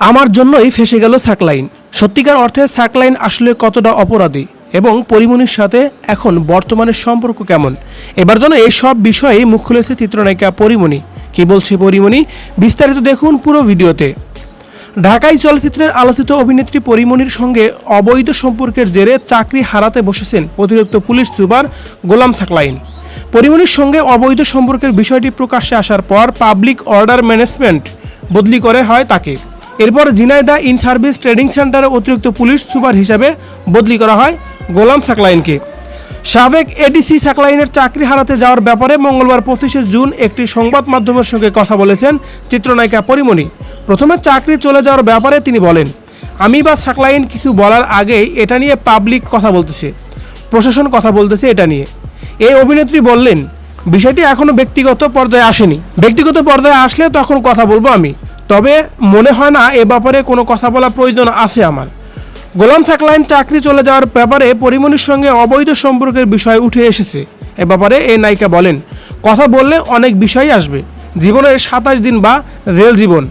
আমার জন্যই ফেসে গেল সাকলাইন সত্যিকার অর্থে সাকলাইন আসলে কতটা অপরাধী এবং পরিমণির সাথে এখন বর্তমানে সম্পর্ক কেমন? এবার যেন সব বিষয়ে মুখ খুলেছে চিত্রনায়িকা পরিমণি কি বলছে পরিমণি বিস্তারিত দেখুন পুরো ভিডিওতে। ঢাকাই চলচ্চিত্রের আলোচিত অভিনেত্রী পরিমণির সঙ্গে অবৈধ সম্পর্কের জেরে চাকরি হারাতে বসেছেন অতিরিক্ত পুলিশ সুপার গোলাম সাকলাইন পরিমণির সঙ্গে অবৈধ সম্পর্কের বিষয়টি প্রকাশ্যে আসার পর পাবলিক অর্ডার ম্যানেজমেন্ট বদলি করে হয় তাকে। এরপর জিনাইদা ইন সার্ভিস ট্রেডিং সেন্টারে অতিরিক্ত পুলিশ সুপার হিসাবে বদলি করা হয় গোলাম সাকলাইনকে। সাবেক এডিসি সাকলাইনের চাকরি হারাতে যাওয়ার ব্যাপারে মঙ্গলবার পঁচিশে জুন একটি সংবাদ মাধ্যমের সঙ্গে কথা বলেছেন চিত্রনায়িকা পরিমণি। প্রথমে চাকরি চলে যাওয়ার ব্যাপারে তিনি বলেন, আমি বা সাকলাইন কিছু বলার আগেই এটা নিয়ে পাবলিক কথা বলতেছে, প্রশাসন কথা বলতেছে এটা নিয়ে। এই অভিনেত্রী বললেন, বিষয়টি এখনও ব্যক্তিগত পর্যায়ে আসেনি। ব্যক্তিগত পর্যায়ে আসলে তখন কথা বলব আমি। তবে মনে হয় না এ ব্যাপারে কোনো কথা বলা প্রয়োজন আছে আমার। গোলাম সাকলাইন চাকরি চলে যাওয়ার ব্যাপারে পরিমণির সঙ্গে অবৈধ সম্পর্কের বিষয় উঠে এসেছে। এ ব্যাপারে এ নায়িকা বলেন, কথা বললে অনেক বিষয় আসবে। জীবনের সাতাশ দিন বা রেল জীবন।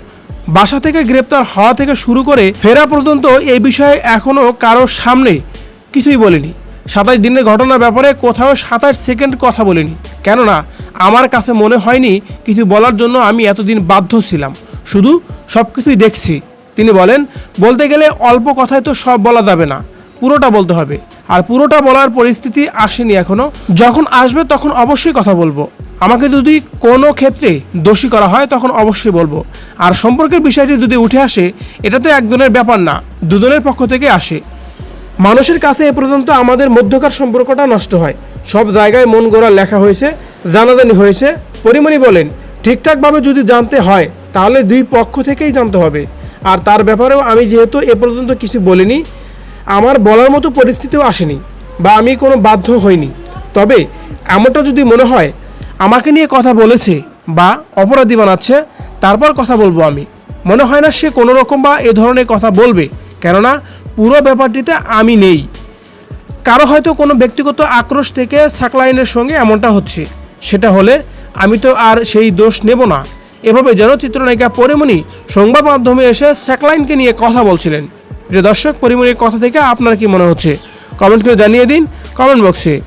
বাসা থেকে গ্রেপ্তার হওয়া থেকে শুরু করে ফেরা পর্যন্ত এই বিষয়ে এখনও কারোর সামনে কিছুই বলিনি। সাতাশ দিনের ঘটনার ব্যাপারে কোথাও সাতাশ সেকেন্ড কথা বলিনি। কেননা, আমার কাছে মনে হয়নি কিছু বলার জন্য আমি এতদিন বাধ্য ছিলাম। শুধু সব কিছুই দেখছি। তিনি বলেন, বলতে গেলে অল্প কথায় তো সব বলা যাবে না, পুরোটা বলতে হবে। আর পুরোটা বলার পরিস্থিতি আসেনি এখনও। যখন আসবে তখন অবশ্যই কথা বলব। আমাকে যদি কোনো ক্ষেত্রে দোষী করা হয় তখন অবশ্যই বলব। আর সম্পর্কের বিষয়টি যদি উঠে আসে, এটা তো একজনের ব্যাপার না, দুজনের পক্ষ থেকে আসে। মানুষের কাছে এ পর্যন্ত আমাদের মধ্যকার সম্পর্কটা নষ্ট হয়। সব জায়গায় মন গড়া লেখা হয়েছে, জানাজানি হয়েছে। পরিমণি বলেন, ঠিকঠাকভাবে যদি জানতে হয় তাহলে দুই পক্ষ থেকেই জানতে হবে। আর তার ব্যাপারেও আমি যেহেতু এ পর্যন্ত কিছু বলিনি, আমার বলার মতো পরিস্থিতিও আসেনি বা আমি কোনো বাধ্য হইনি। তবে এমনটা যদি মনে হয়, আমাকে নিয়ে কথা বলেছে বা অপরাধী বানাচ্ছে, তারপর কথা বলব আমি। মনে হয় না সে কোনো রকম বা এ ধরনের কথা বলবে, কেননা পুরো ব্যাপারটিতে আমি নেই। কারও হয়তো কোনো ব্যক্তিগত আক্রোশ থেকে সাকলাইনের সঙ্গে এমনটা হচ্ছে। সেটা হলে আমি তো আর সেই দোষ নেব না। এভাবে যেন চিত্রনায়িকা পরিমণি সংবাদ মাধ্যমে এসে স্যাকলাইনকে নিয়ে কথা বলছিলেন। প্রিয় দর্শক, পরিমণির কথা থেকে আপনার কি মনে হচ্ছে? কমেন্ট করে জানিয়ে দিন কমেন্ট বক্সে।